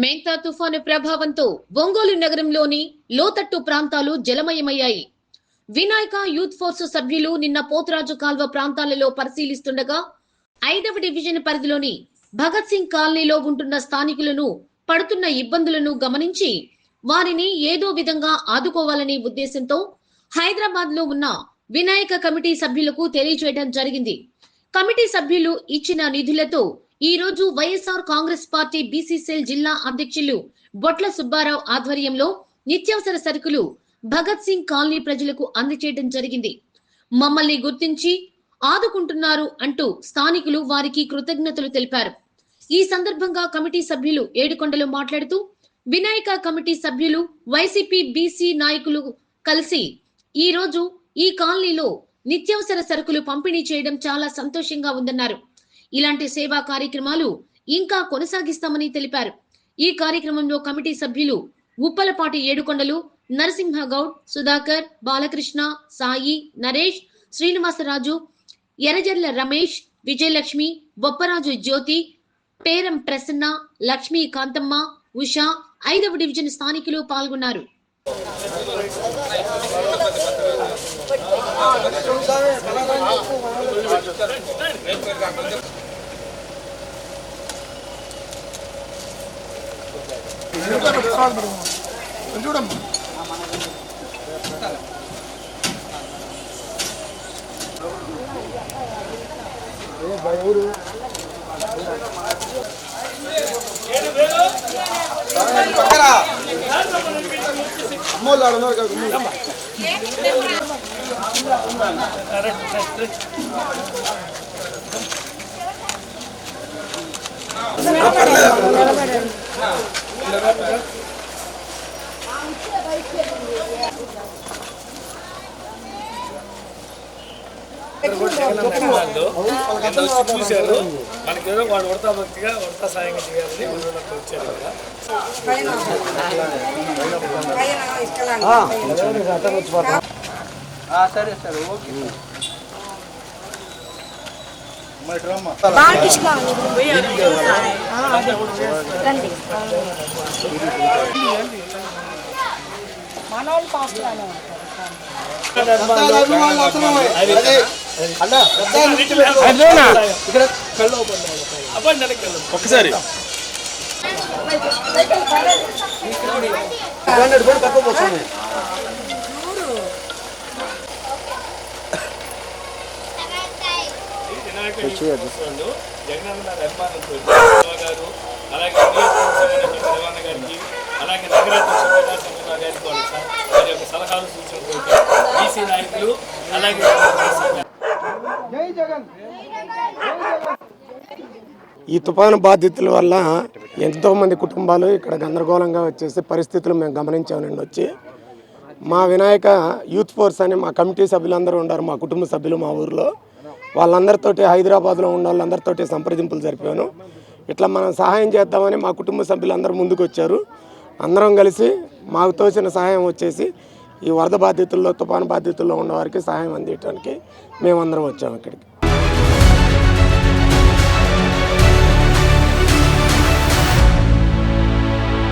మేంతా తుఫాను ప్రభావంతో ఒంగోలు నగరంలోని లోతట్టు ప్రాంతాలు జలమయమయ్యాయి. వినాయక యూత్ ఫోర్స్ సభ్యులు నిన్న పోతురాజు కాల్వ ప్రాంతాలలో పరిశీలిస్తుండగా ఐదవ డివిజన్ పరిధిలోని భగత్ సింగ్ కాలనీలో ఉంటున్న స్థానికులను పడుతున్న ఇబ్బందులను గమనించి వారిని ఏదో విధంగా ఆదుకోవాలనే ఉద్దేశంతో హైదరాబాద్లో ఉన్న వినాయక కమిటీ సభ్యులకు తెలియజేయడం జరిగింది. కమిటీ సభ్యులు ఇచ్చిన నిధులతో ఈ రోజు వైఎస్ఆర్ కాంగ్రెస్ పార్టీ బీసీసీఎల్ జిల్లా అధ్యక్షులు బొట్ల సుబ్బారావు ఆధ్వర్యంలో నిత్యావసర సరుకులు భగత్ సింగ్ కాలనీ ప్రజలకు అందజేయడం జరిగింది. మమ్మల్ని గుర్తించి ఆదుకుంటున్నారు అంటూ స్థానికులు వారికి కృతజ్ఞతలు తెలిపారు. ఈ సందర్భంగా కమిటీ సభ్యులు ఏడుకొండలు మాట్లాడుతూ వినాయక కమిటీ సభ్యులు వైసీపీ బీసీ నాయకులు కలిసి ఈ రోజు ఈ కాలనీలో నిత్యావసర సరుకులు పంపిణీ చేయడం చాలా సంతోషంగా ఉందన్నారు. ఇలాంటి సేవా కార్యక్రమాలు ఇంకా కొనసాగిస్తామని తెలిపారు. ఈ కార్యక్రమంలో కమిటీ సభ్యులు ఉప్పలపాటి ఏడుకొండలు నరసింహగౌడ్ సుధాకర్ బాలకృష్ణ సాయి నరేష్ శ్రీనివాసరాజు ఎర్రజర్ల రమేష్ విజయలక్ష్మి బొప్పరాజు జ్యోతి పేరం ప్రసన్న లక్ష్మీ కాంతమ్మ ఉషా ఐదవ డివిజన్ స్థానికులు పాల్గొన్నారు. అమ్మోళ్ళు ఆడ ఉన్నారు కదా అమ్మోళ్ళు. వాళ్ళు ఎంత వచ్చి చూశారు మనకేదో వాడు ఉడతా భక్తిగా ఉడతా సాయంగా చేయాలని ఊళ్ళోకి వచ్చారు కదా సరే సరే ఓకే. అభిమానులు అర్థమై. అదే. అన్న, పెద్దాయన కూర్చోబెట్టు. వాళ్ళు జగనన్న గారి అభిమానులతో శివ గారు అలాగే నియోజకవర్గ సంబంధించిన రవాణా గారికి అలాగే నగరాధ్యక్ష ప్రజాసంఘ గారికి వాళ్ళు స- వారి యొక్క సలహాలు సూచనలు బీసీ నాయకులు అలాగే జై జగన్. ఈ తుఫాను బాధితుల వల్ల ఎంతోమంది కుటుంబాలు ఇక్కడ గందరగోళంగా వచ్చేసి పరిస్థితులు మేము గమనించామండి వచ్చి మా వినాయక యూత్ ఫోర్స్ అని మా కమిటీ సభ్యులందరూ ఉన్నారు మా కుటుంబ సభ్యులు మా ఊర్లో. వాళ్ళందరితోటి హైదరాబాద్లో ఉన్న వాళ్ళందరితోటి సంప్రదింపులు జరిపాను. ఇట్లా మనం సహాయం చేద్దామని మా కుటుంబ సభ్యులందరూ ముందుకు వచ్చారు అందరం కలిసి మాకు తోచిన సహాయం వచ్చేసి ఈ వరద బాధితుల్లో తుఫాను బాధితుల్లో ఉన్న వారికి సహాయం అందించడానికి మేమందరం వచ్చాము ఇక్కడికి.